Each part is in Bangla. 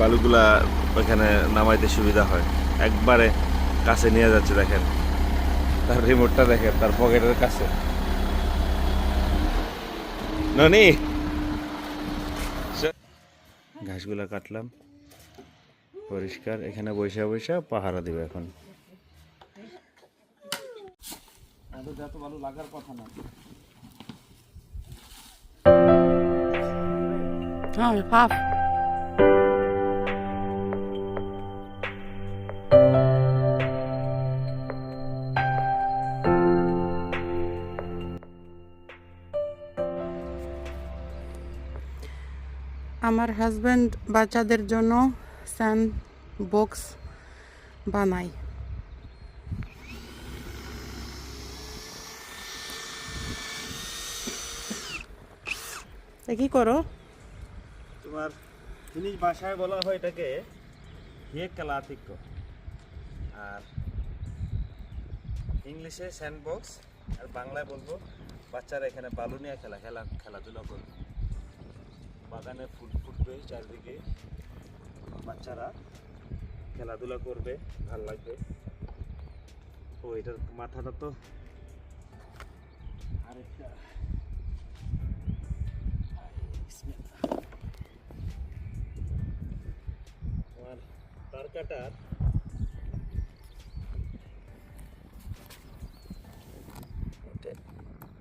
বালুগুলা ওখানে নামাইতে সুবিধা হয়। একবারে কাছে নিয়ে যাচ্ছে দেখেন। তার রিমোটটা দেখেন, তার পকেটের কাছে। ননি! ঘাসগুলা কাটলাম। পরিষ্কার, এখানে বৈশা বৈশা পাহারা দিবে এখন। ভালো লাগার কথা না। হ্যাঁ হাফ আমার হাজব্যান্ড বাচ্চাদের জন্য স্যান্ড বক্স বানায়। তা কি করো? তোমার ফিনিশ ভাষায় বলা হয় এটাকে হে কালাতিক্য। আর ইংলিশে স্যান্ডবক্স, আর বাংলায় বলব বাচ্চারা এখানে বালু নিয়ে খেলা খেলা খেলাধুলা করবে। বাগানে ফুল ফুটবে চারদিকে। বাচ্চারা খেলাধুলা করবে, ভালো লাগবে। ও, এটার মাথাটা তো আরেকটা তার কাটার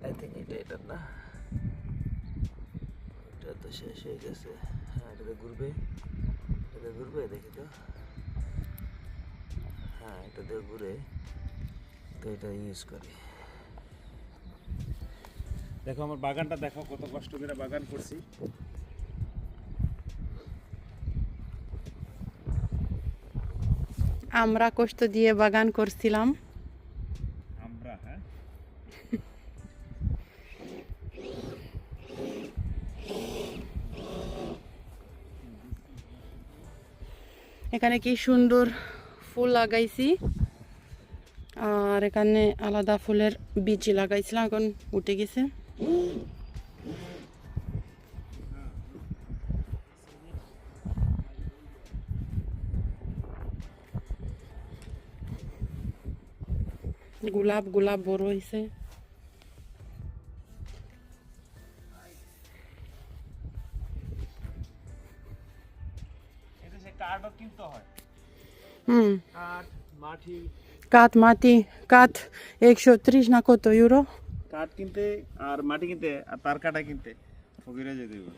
আই থিঙ্ক এটা এটা না এটা তো শেষ হয়ে গেছে। হ্যাঁ এটাতে ঘুরবে। এটাতে ঘুরবে দেখি তো। হ্যাঁ এটাতে ঘুরে। তো এটা ইউজ করি। দেখো আমার বাগানটা দেখো কত কষ্ট করে বাগান করছি। আমরা কষ্ট দিয়ে বাগান করছিলাম। হ্যাঁ? এখানে কি সুন্দর ফুল লাগাইছি। আর এখানে আলাদা ফুলের বীজ লাগাইছিলাম এখন উঠে গেছে। গোলাপ গোলাপ বড় হয়েছে হয়। হুম। কাঠ মাটি। কাঠ একশো ত্রিশ না কত ইউরো কাঠ কিনতে আর মাটি কিনতে আর তার কাটা কিনতে ফকিরে যেতে হবে।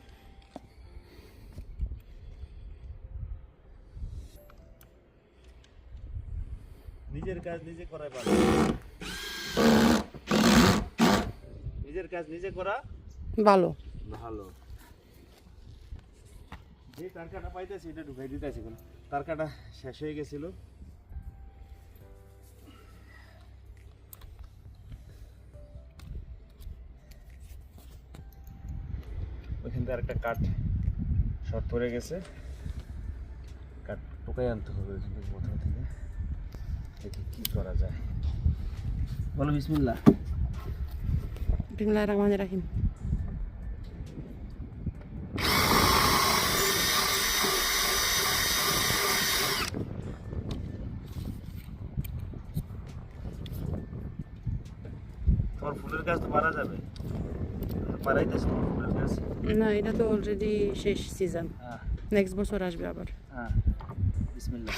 নিজের কাজ নিজে করাই ভালো নিজের কাজ নিজে করা? ভালো। ভালো। যে তার কাটা পাইতেছি এটা ঢুকাই দিতেছি এখন। তার কাটা শেষ হয়ে গেছিল। ওইখান থেকে আরেকটা কাঠ শর্ট পড়ে গেছে। কাঠ টোকাই আনতে হবে ওইখান থেকে কোথাও থেকে। দেখি কি করা যায়। বলো বিসমিল্লাহ রহমান রাহিম তোমার ফুলের গাছ তো মারা যাবে। মারাইতেছে তোমার ফুলের গাছ না এটা তো অলরেডি শেষ সিজন হ্যাঁ। নেক্সট বছর আসবে আবার। হ্যাঁ। বিসমিল্লাহ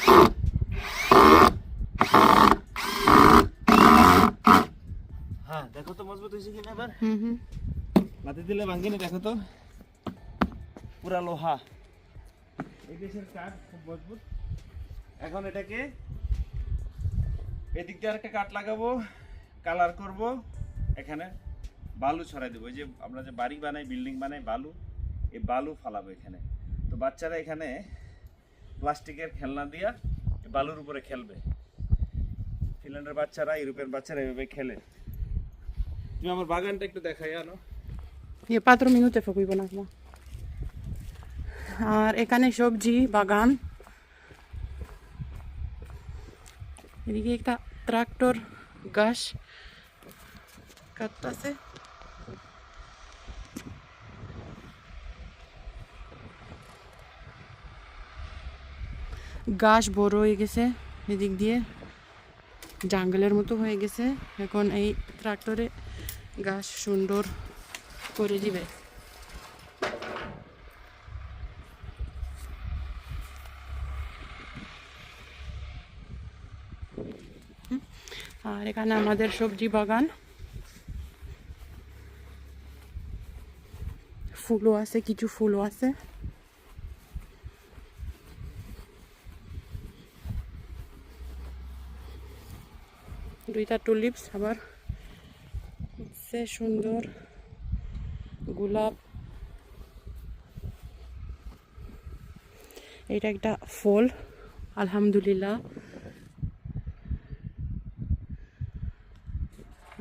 হ্যাঁ দেখো তো মজবুত হয়েছে কিনা এবার? হুম হুম। লাতি দিলে ভাঙ্গিনি দেখো তো। পুরা লোহা। এই দেশের কাঠ খুব মজবুত। এখন এটাকে এদিক দিয়ে আরেকটা কাঠ লাগাবো কালার করব। এখানে বালু ছড়াই দেবো। এই যে আমরা যে বাড়ি বানাই বিল্ডিং বানাই বালু এই বালু ফালাবো এখানে। তো বাচ্চারা এখানে প্লাস্টিকের খেলনা দিয়া বালুর উপরে খেলবে। ফিনল্যান্ডের বাচ্চারা ইউরোপের বাচ্চারা এভাবে খেলে। তুমি আমার বাগানটা একটু দেখাই, আনো। এ পাত্র মিনুতে ফকুই বানাবো আর এখানে সবজি, বাগান। এদিকে একটা ট্রাক্টর গাছ কাটতেছে। ঘাস বড় হয়ে গেছে এদিক দিয়ে। জঙ্গলের মতো হয়ে গেছে। এখন এই ট্রাক্টরে গাছ সুন্দর করে দিবে। আর এখানে আমাদের সবজি বাগান। ফুলও আছে, কিছু ফুলও আছে। দুইটা টুলিপস আবার সে সুন্দর গোলাপ। এটা একটা ফল, আলহামদুলিল্লাহ।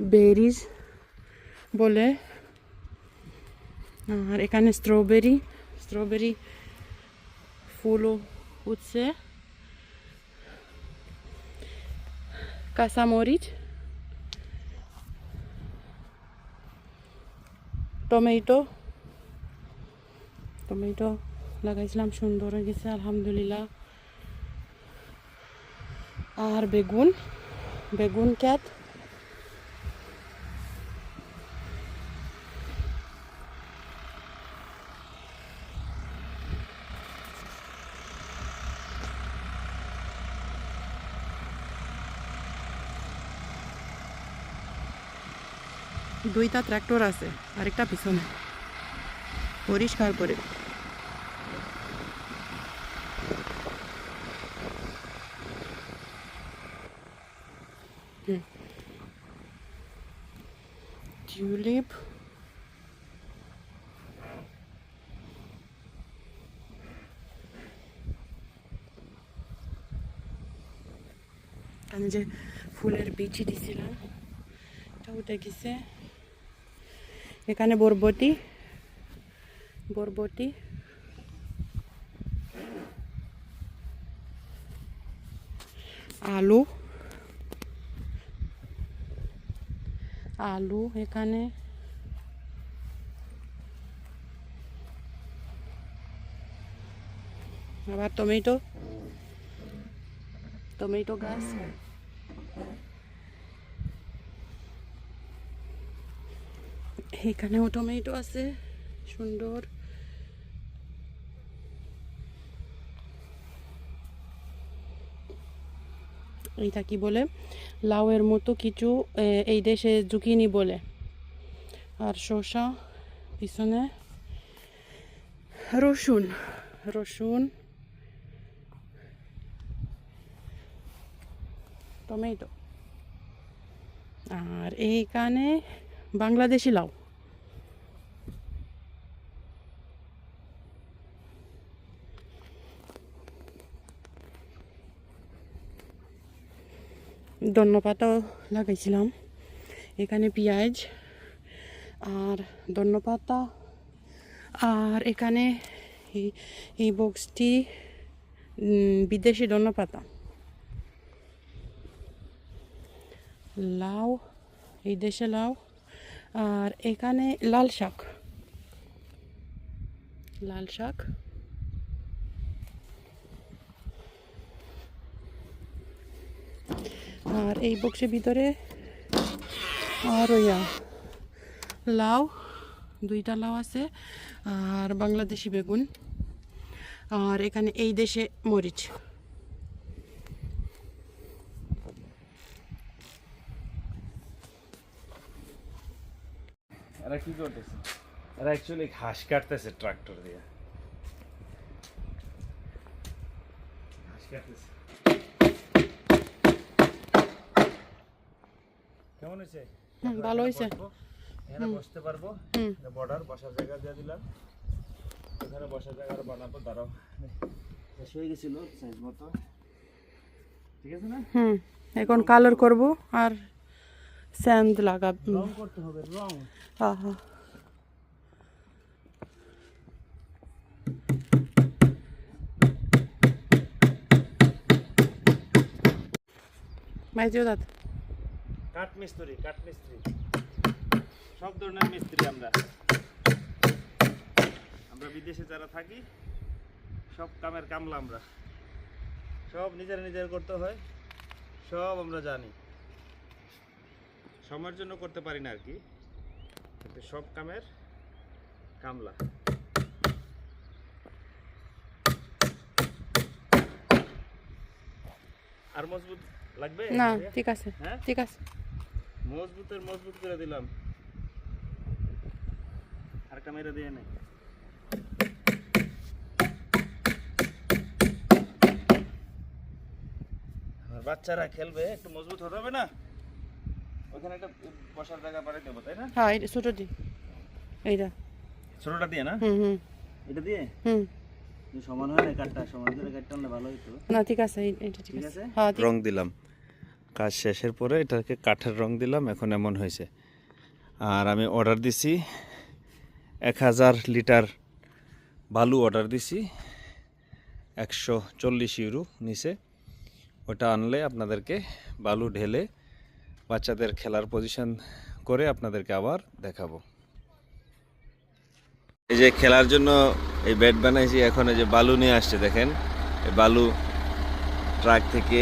বেরিজ বলে। আর এখানে স্ট্রবেরি স্ট্রবেরি ফুলও উঠছে। কাঁচামরিচ। টমেটো। টমেটো লাগাইছিলাম সুন্দর হয়ে গেছে আলহামদুলিল্লাহ। আর বেগুন বেগুন ক্যাত দুইটা ট্র্যাক্টর আছে, আরেকটা পিছনে। পরিষ্কার করে টিউলিপ। যে ফুলের বিচি দিছিলাম এটা উঠে গেছে এখানে বরবটি বরবটি। আলু। আলু এখানে। আবার টমেটো। টমেটো গাছ। এখানেও টমেটো আছে, সুন্দর। এইটা কি বলে? লাউয়ের মতো কিছু এই দেশে জুকিনি বলে। আর শসা পিছনে রসুন রসুন, টমেটো। আর এইখানে বাংলাদেশি লাউ। ধন্যপাতাও লাগাইছিলাম। এখানে পেঁয়াজ আর ধন্যপাতা আর এখানে এই বক্সটি বিদেশি ধন্যপাতা। লাউ, এই দেশে লাউ। আর এখানে লাল শাক। লাল শাক। আর এই বক্সের ভিতরে আর ইয়া লাউ, দুইটা লাউ আছে, আর বাংলাদেশি বেগুন, আর এখানে এই দেশে মরিচ। এরা কি করতেছে? এরা অ্যাকচুয়ালি ঘাস কাটতেছে ট্রাক্টর দিয়ে। ঘাস কাটতেছে। কেমন হয়েছে? ভালো হয়েছে। এখানে বসতে পারব? বর্ডার বসার জায়গা দিয়ে দিলাম। এখানে বসার জায়গা বানাবো দাঁড়াও। শেষ হয়ে গেছিল সাইজ মতো। ঠিক আছে না? হুম এখন কালার করব আর স্যান্ড লাগাব রং করতে হবে রং। মাইজিও দাদা কাঠ মিস্ত্রি কাঠ মিস্ত্রি। সব ধরনের মিস্ত্রি আমরা। আমরা বিদেশে যারা থাকি সব কামের কামলা আমরা। সব নিজের নিজের করতে হয় সব আমরা জানি। সময়ের জন্য করতে পারি না আর কি। কিন্তু সব কামের কামলা। আর মজবুত লাগবে? না ঠিক আছে হ্যাঁ? ঠিক আছে। মজবুতের মজবুত করে দিলাম। আর মেরে দিয়ে নেই বাচ্চারা খেলবে একটু মজবুত হতে হবে না? ওখানে একটা বসার জায়গা বাড়াই দেবো তাই না? হ্যাঁ এটা ছোটো দি এইটা। ছোটটা দিয়ে না? হুম হুম। এটা দিয়ে? হুম। সমান হয় না কাঠটা সমান করে কাঠটা আনলে ভালো হইতো। না ঠিক আছে ঠিক আছে। হ্যাঁ রং দিলাম। কাজ শেষের পরে এটাকে কাঠের রং দিলাম এখন এমন হয়েছে। আর আমি অর্ডার দিছি এক হাজার লিটার বালু অর্ডার দিছি একশো চল্লিশ ইউরো নিচে। ওটা আনলে আপনাদেরকে বালু ঢেলে বাচ্চাদের খেলার পজিশন করে আপনাদেরকে আবার দেখাবো। এই যে খেলার জন্য এই ব্যাট বানাইছি, এখন এই যে বালু নিয়ে আসছে, দেখেন। এই বালু ট্রাক থেকে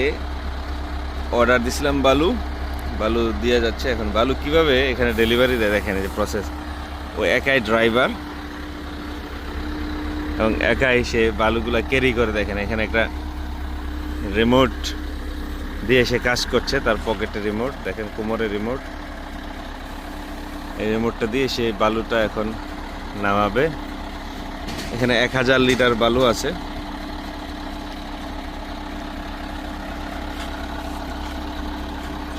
অর্ডার দিছিলাম বালু। বালু দিয়ে যাচ্ছে, এখন বালু কীভাবে এখানে ডেলিভারি দেয়, দেখেন এই যে প্রসেস ও একাই ড্রাইভার এবং একাই সে বালুগুলা ক্যারি করে, দেখেন, এখানে একটা রিমোট দিয়ে সে কাজ করছে, তার পকেটে রিমোট দেখেন কোমরে রিমোট এই রিমোটটা দিয়ে সে বালুটা এখন নামাবে। এখানে এক হাজার লিটার বালু আছে।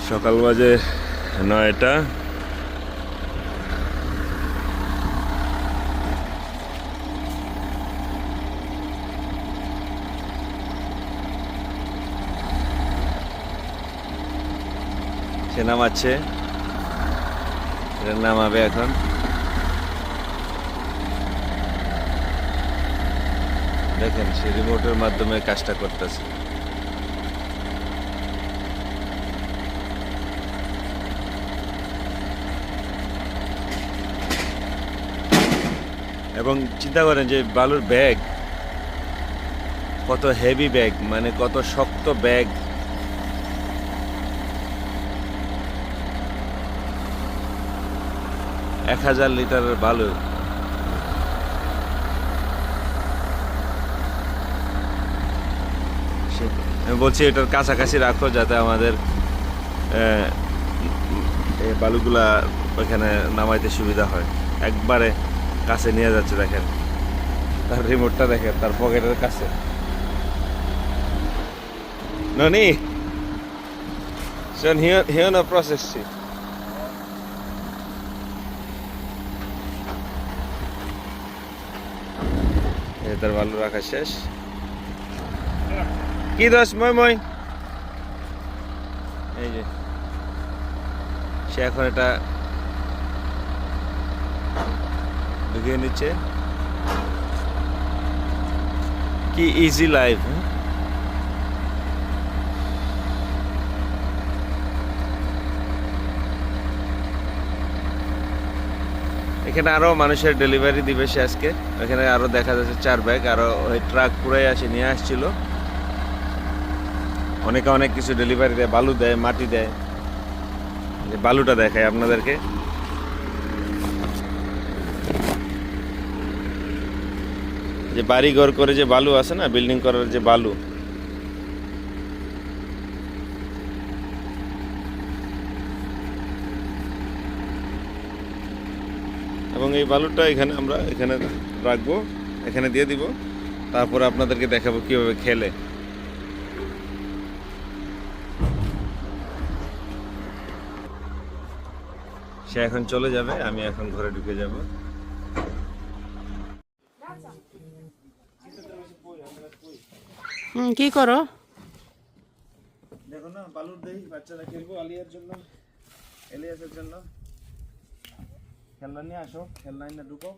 সকাল বাজে নয়টা। সে নামাচ্ছে। এটা নামাবে এখন। দেখেন, সে রিমোটের মাধ্যমে কাজটা করতেছে। এবং চিন্তা করেন যে বালুর ব্যাগ, কত হেভি ব্যাগ মানে কত শক্ত ব্যাগ এক হাজার লিটারের বালু। বলছি এটার কাছাকাছি রাখো যাতে আমাদের বালুগুলা ওখানে নামাইতে সুবিধা হয়। একবারে কাছে নিয়ে যাচ্ছে দেখেন। তার রিমোটটা দেখেন, তার পকেটের কাছে। ননি, শোন, হিও হিও না প্রসেস তার বালু রাখা শেষ। কি দোষ, মই মই? এই যে, সে এখন এটা ঢুকিয়ে নিচ্ছে। কি ইজি লাইফ এখানে আরও মানুষের ডেলিভারি দিবে সে আজকে। এখানে আরও দেখা যাচ্ছে চার ব্যাগ আরও ওই ট্রাক পুরাই আসে, নিয়ে আসছিল। অনেকে অনেক কিছু ডেলিভারি দেয়, বালু দেয়, মাটি দেয়। বালুটা দেখায় আপনাদেরকে। যে বাড়ি ঘর করে যে বালু আছে না বিল্ডিং করার যে বালু এই বালুটা এখানে আমরা এখানে রাখব এখানে দিয়ে দিব। তারপর আপনাদেরকে দেখাবো কীভাবে খেলে। সে এখন চলে যাবে আমি এখন ঘরে ঢুকে যাব। হুম কি করো? দেখো না বালুর দেই বাচ্চারা খেলব আলিয়ার জন্য এলিয়াসের জন্য। খেলনা নিয়ে আসো খেলনা এনে ঢুকো।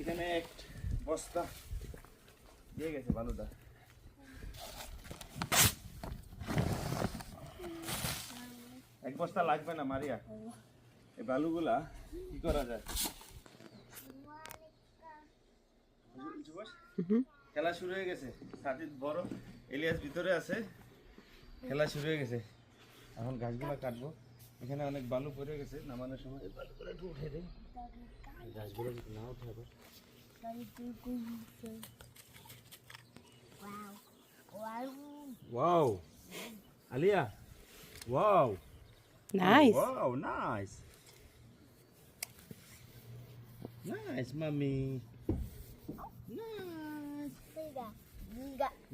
এখানে এক বস্তা দিয়ে গেছে বালুটা। এক বস্তা লাগবে না মারিয়া? এই বালুগুলা কি করা যায়? খেলা শুরু হয়ে গেছে। সাজিদ বড় এলিয়াস ভিতরে আছে। খেলা শুরু হয়ে গেছে। এখন গাছগুলো কাটবো। এখানে অনেক বালু পড়ে গেছে নামানোর সময়। বালুগুলো একটু উঠে দেয় গাছগুলো না উঠে আবার। Wow Alia wow. Nice Wow, nice. Nice, mommy. Nice.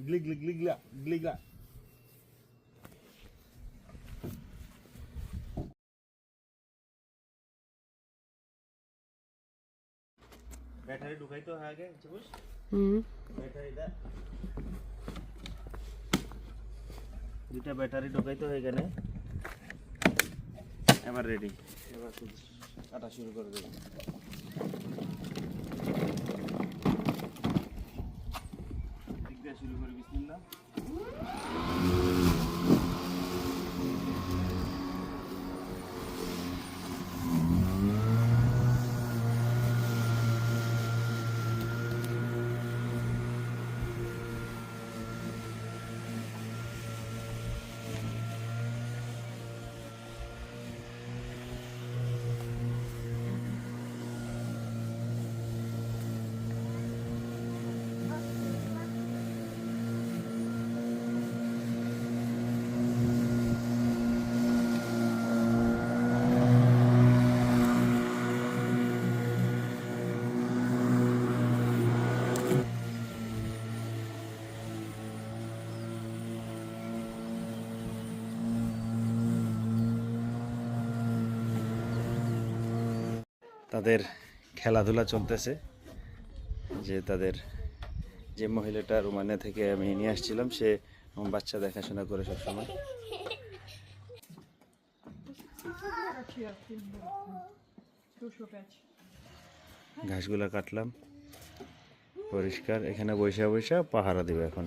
Glig, glig, glig, glig, glig, glig. Battery ঢুকাইতে হয় আগে বুঝ হুম ব্যাটারিটা দুইটা ব্যাটারি ঢুকাইতে হয় এখানে এবার রেডি এবার শুধু কাটা শুরু করে দেবো দিক দিয়ে শুরু করি বিসমিল্লাহ তাদের খেলাধুলা চলতেছে। যে তাদের যে মহিলাটা রোমানিয়া থেকে আমি নিয়ে আসছিলাম, সে বাচ্চা দেখাশোনা করে সবসময়। ঘাসগুলা কাটলাম। পরিষ্কার। এখানে বৈশা বৈশা পাহারা দিবে এখন।